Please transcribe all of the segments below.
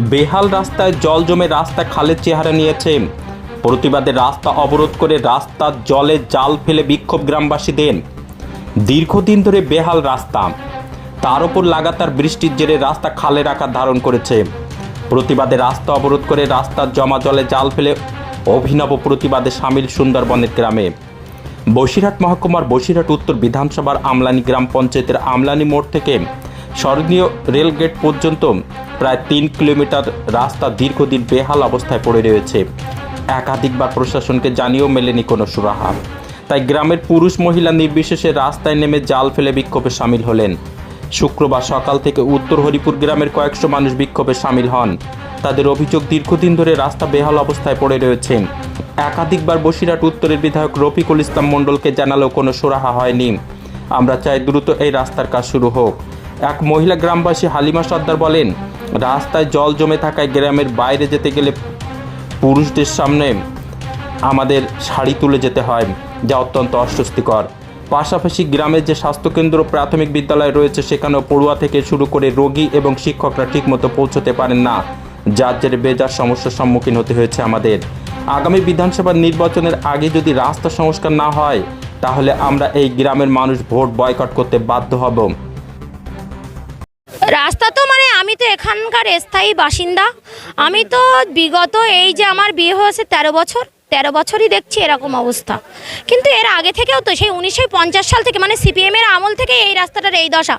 বেহাল রাস্তায় জল জমে রাস্তা খালের চেহারা নিয়েছে। প্রতিবাদে রাস্তা অবরোধ করে রাস্তার জলে জাল ফেলে বিক্ষোভ গ্রামবাসীদের। দীর্ঘদিন ধরে বেহাল রাস্তা। তার উপর লাগাতার বৃষ্টির জেরে রাস্তা খালের আকার ধারণ করেছে। প্রতিবাদে রাস্তা অবরোধ করে রাস্তার জমা জলে জাল ফেলে অভিনব প্রতিবাদে সামিল সুন্দরবনের গ্রামে। বসিরহাট মহকুমার বসিরহাট উত্তর বিধানসভার আমলানি গ্রাম পঞ্চায়েতের আমলানি মোড় থেকে স্মরণীয় রেলগেট পর্যন্ত প্রায় তিন কিলোমিটার রাস্তা দীর্ঘদিন বেহাল অবস্থায় পড়ে রয়েছে। একাধিকবার প্রশাসনকে জানিয়েও মেলেনি কোনো সুরাহা। তাই গ্রামের পুরুষ মহিলা নির্বিশেষে রাস্তায় নেমে জাল ফেলে বিক্ষোভে সামিল হলেন। শুক্রবার সকাল থেকে উত্তর হরিপুর গ্রামের কয়েকশো মানুষ বিক্ষোভে সামিল হন। তাদের অভিযোগ দীর্ঘদিন ধরে রাস্তা বেহাল অবস্থায় পড়ে রয়েছে। একাধিকবার বসিরহাট উত্তরের বিধায়ক রফিকুল ইসলাম মণ্ডলকে জানালেও কোনো সুরাহা হয়নি। আমরা চাই দ্রুত এই রাস্তার কাজ শুরু হোক। এক মহিলা গ্রামবাসী হালিমা সর্দার বলেন, রাস্তায় জল জমে থাকায় গ্রামের বাইরে যেতে গেলে পুরুষদের সামনে আমাদের শাড়ি তুলে যেতে হয়, যা অত্যন্ত অস্বস্তিকর। পাশাপাশি গ্রামের যে স্বাস্থ্যকেন্দ্র প্রাথমিক বিদ্যালয় রয়েছে, সেখানেও পড়ুয়া থেকে শুরু করে রোগী এবং শিক্ষকরা ঠিকমতো পৌঁছতে পারেন না, যার জেরে বেজার সমস্যার সম্মুখীন হতে হয়েছে আমাদের। আগামী বিধানসভা নির্বাচনের আগে যদি রাস্তা সংস্কার না হয়, তাহলে আমরা এই গ্রামের মানুষ ভোট বয়কট করতে বাধ্য হব। রাস্তা তো মানে আমি তো এখানকার স্থায়ী বাসিন্দা। আমি তো বিগত এই যে আমার বিয়ে হয়েছে তেরো বছর, তেরো বছরই দেখছি এরকম অবস্থা। কিন্তু এর আগে থেকেও তো সেই উনিশশো পঞ্চাশ সাল থেকে মানে সিপিএমের আমল থেকে এই রাস্তাটার এই দশা।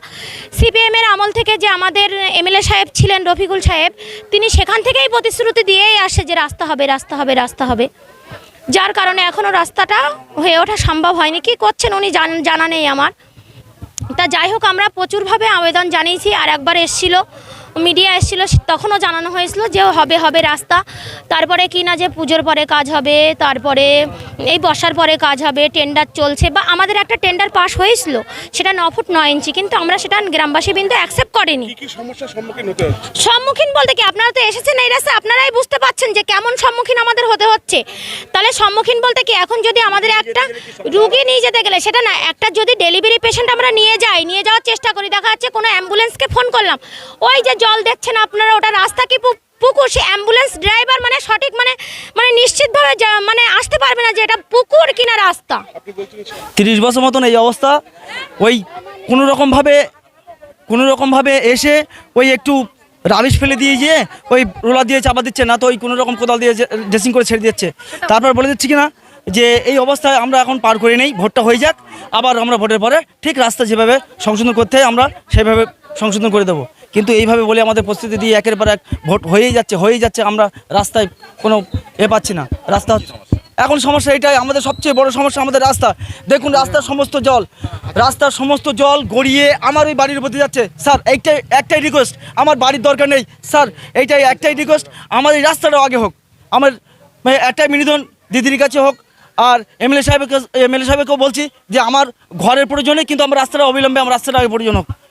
সিপিএমের আমল থেকে যে আমাদের এমএলএ সাহেব ছিলেন, রফিকুল সাহেব, তিনি সেখান থেকেই প্রতিশ্রুতি দিয়েই আসে যে রাস্তা হবে রাস্তা হবে রাস্তা হবে। যার কারণে এখনও রাস্তাটা হয়ে ওঠা সম্ভব হয়নি। কি করছেন উনি জানা নেই আমার। তা যাই হোক আমরা প্রচুরভাবে আবেদন জানিয়েছি আর একবার এসছিল। মিডিয়া এসেছিল তখনও জানানো হয়েছিল যে হবে হবে রাস্তা। তারপরে কি না যে পুজোর পরে কাজ হবে তারপরে এই বসার পরে কাজ হবে টেন্ডার চলছে বা আমাদের একটা টেন্ডার পাস হয়েছিল সেটা ন ফুট নয় ইঞ্চি কিন্তু আমরা সেটা গ্রামবাসী কিন্তু অ্যাকসেপ্ট করেনি। সম্মুখীন সম্মুখীন বলতে কি আপনারা তো এসেছেন এই রাস্তায় আপনারাই বুঝতে পাচ্ছেন যে কেমন সম্মুখীন আমাদের হতে হচ্ছে। তাহলে সম্মুখীন বলতে কি এখন যদি আমাদের একটা রুগী নিয়ে যেতে গেলে সেটা না একটা যদি ডেলিভারি পেশেন্ট আমরা নিয়ে যাই নিয়ে যাওয়ার চেষ্টা করি দেখা যাচ্ছে কোনো অ্যাম্বুলেন্সকে ফোন করলাম ওই যে জল দেখছেন আপনারা, ওটা রাস্তা কি পুকুর? সে অ্যাম্বুলেন্স ড্রাইভার মানে সঠিক মানে মানে নিশ্চিতভাবে মানে আসতে পারবে না যে এটা পুকুর কিনা রাস্তা। তিরিশ বছর মতন এই অবস্থা। ওই কোনো রকমভাবে কোনো রকমভাবে এসে ওই একটু রাবিশ ফেলে দিয়ে গিয়ে ওই রোলার দিয়ে চাপা দিচ্ছে না তো ওই কোনো রকম কোদাল দিয়ে ড্রেসিং করে ছেড়ে দিচ্ছে। তারপর বলে দিচ্ছি কি না যে এই অবস্থায় আমরা এখন পার করে নেই, ভোটটা হয়ে যাক, আবার আমরা ভোটের পরে ঠিক রাস্তা যেভাবে সংশোধন করতে আমরা সেভাবে সংশোধন করে দেবো। কিন্তু এইভাবে বলে আমাদের প্রস্তুতি দিয়ে একের পর এক ভোট হয়েই যাচ্ছে হয়েই যাচ্ছে, আমরা রাস্তায় কোনো এ পাচ্ছি না, রাস্তা হচ্ছে এখন সমস্যা এটাই, আমাদের সবচেয়ে বড় সমস্যা আমাদের রাস্তা। দেখুন, রাস্তার সমস্ত জল, রাস্তার সমস্ত জল গড়িয়ে আমার ওই বাড়ির উপর যাচ্ছে। স্যার, এইটাই, একটাই রিকোয়েস্ট আমার বাড়ির দরকার নেই। স্যার, এইটাই একটাই রিকোয়েস্ট আমার এই রাস্তাটাও আগে হোক। আমার একটাই মিনিদন দিদির কাছে হোক। আর এমএলএ সাহেবের এমএলএ সাহেবকেও বলছি যে আমার ঘরের প্রয়োজনে কিন্তু আমার রাস্তাটা অবিলম্বে, আমার রাস্তাটা আগে প্রয়োজন হোক।